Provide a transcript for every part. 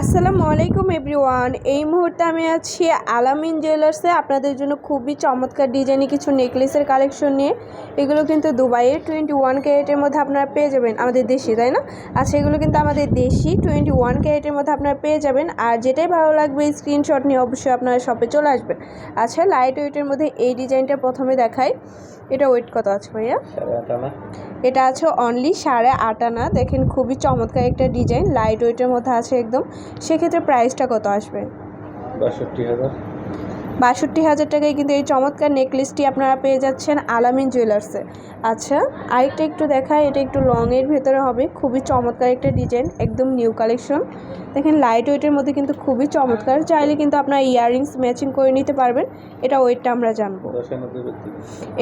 আসসালামু আলাইকুম এভরিওয়ান। এই মুহূর্তে আমি আছি আলামিন জুয়েলার্সে। আপনাদের জন্য খুবই চমৎকার ডিজাইনে কিছু নেকলেসের কালেকশন নিয়ে। এগুলো কিন্তু দুবাইয়ের টোয়েন্টি ওয়ান ক্যারেটের মধ্যে আপনারা পেয়ে যাবেন। আমাদের দেশি, তাই না? আচ্ছা এগুলো কিন্তু আমাদের দেশি টোয়েন্টি ওয়ান ক্যারেটের মধ্যে আপনারা পেয়ে যাবেন। আর যেটাই ভালো লাগবে, স্ক্রিনশট নিয়ে অবশ্যই আপনারা শপে চলে আসবেন। আচ্ছা লাইট ওয়েটের মধ্যে এই ডিজাইনটা প্রথমে দেখাই। এটা ওয়েট কত আছে ভাইয়া? এটা আছে অনলি সাড়ে আট আনা। দেখেন খুবই চমৎকার একটা ডিজাইন লাইট ওয়েটের মধ্যে আছে একদম। সেক্ষেত্রে প্রাইসটা কত আসবে? বাষট্টি হাজার। বাষট্টি হাজার টাকায় কিন্তু এই চমৎকার নেকলেসটি আপনারা পেয়ে যাচ্ছেন আলামিন জুয়েলার্সে। আচ্ছা আরেকটা একটু দেখায় এটা একটু লংয়ের ভেতরে হবে। খুবই চমৎকার একটা ডিজাইন একদম নিউ কালেকশন। দেখেন লাইট ওয়েটের মধ্যে কিন্তু খুবই চমৎকার। চাইলে কিন্তু আপনার ইয়াররিংস ম্যাচিং করে নিতে পারবেন। এটা ওয়েটটা আমরা জানব।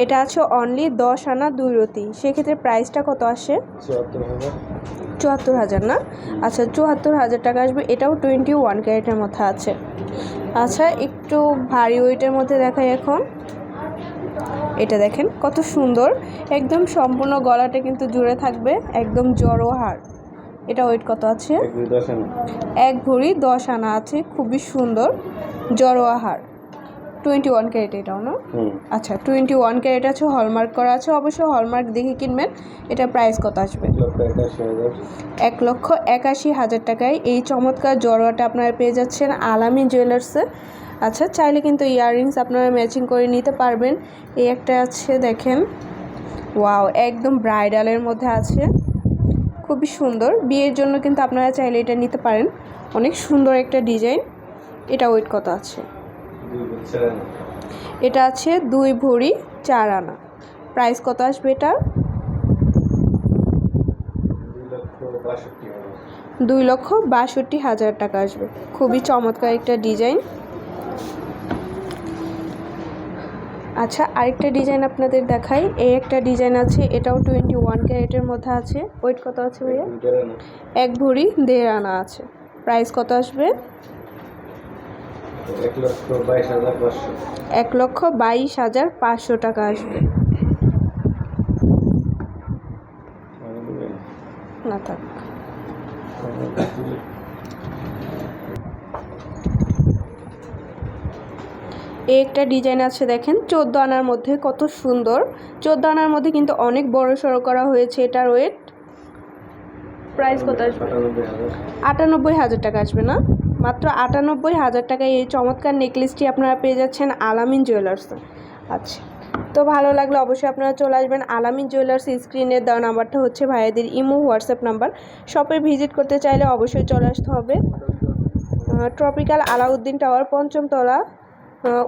এটা আছে অনলি দশ আনা দুই রতি। সেক্ষেত্রে প্রাইসটা কত আসে? চুয়াত্তর হাজার। না? আচ্ছা চুয়াত্তর হাজার টাকা আসবে। এটাও টোয়েন্টি ওয়ান ক্যারেটের মধ্যে আছে। আচ্ছা একটু ভারী ওয়েটের মধ্যে দেখাই এখন। এটা দেখেন কত সুন্দর। একদম সম্পূর্ণ গলাটা কিন্তু জুড়ে থাকবে একদম জড়ো হার। এটা ওয়েট কত আছে? এক ভরি দশ আনা। আছে খুবই সুন্দর জড়ো হার টোয়েন্টি ওয়ান ক্যারেট এটাও না আচ্ছা টোয়েন্টি ওয়ান ক্যারেট আছে হলমার্ক করা আছে অবশ্যই হলমার্ক দেখে কিনবেন। এটা প্রাইস কত আসবে? এক লক্ষ একাশি হাজার। টাকায়। এই চমৎকার জড়োয়াটা আপনারা পেয়ে যাচ্ছেন আলামী জুয়েলার্সে আচ্ছা চাইলে কিন্তু ইয়াররিংস আপনারা ম্যাচিং করে নিতে পারবেন। এই একটা আছে দেখেন। ওয়াও একদম ব্রাইডালের মধ্যে আছে। খুবই সুন্দর। বিয়ের জন্য কিন্তু আপনারা চাইলে এটা নিতে পারেন। অনেক সুন্দর একটা ডিজাইন এটা ওয়েট কত আছে? এটা আছে দুই ভরি চার আনা। প্রাইস কত আসবে এটার? দুই লক্ষ বাষট্টি হাজার। দুই লক্ষ বাষট্টি হাজার টাকা আসবে। খুবই চমৎকার একটা ডিজাইন। আচ্ছা আরেকটা ডিজাইন আপনাদের দেখাই। এই একটা ডিজাইন আছে এটাও টোয়েন্টি ওয়ান ক্যারেটের মধ্যে আছে। ওয়েট কত আছে ভাইয়া? এক ভরি দেড় আনা। আছে। প্রাইস কত আসবে? এক লক্ষ বাইশ হাজার পাঁচশো টাকা আসবে। না থাক। এই একটা ডিজাইন আছে দেখেন, চোদ্দ আনার মধ্যে কত সুন্দর। চোদ্দ আনার মধ্যে কিন্তু অনেক বড় সড়ো করা হয়েছে, এটার ওয়েট প্রাইস কত আসবে? আটানব্বই হাজার টাকা আসবে না? মাত্র আটানব্বই হাজার টাকায় এই চমৎকার নেকলেসটি আপনারা পেয়ে যাচ্ছেন আলামিন জুয়েলার্স। আচ্ছা তো ভালো লাগলে অবশ্যই আপনারা চলে আসবেন আলামিন জুয়েলার্স স্ক্রিনের দেওয়া নাম্বারটা হচ্ছে ভাইয়াদের ইমো, হোয়াটসঅ্যাপ নাম্বার। শপে ভিজিট করতে চাইলে অবশ্যই চলে আসতে হবে। ট্রপিক্যাল আলাউদ্দিন টাওয়ার, পঞ্চমতলা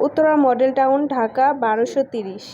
উত্তরা মডেল টাউন, ঢাকা, বারোশো তিরিশ।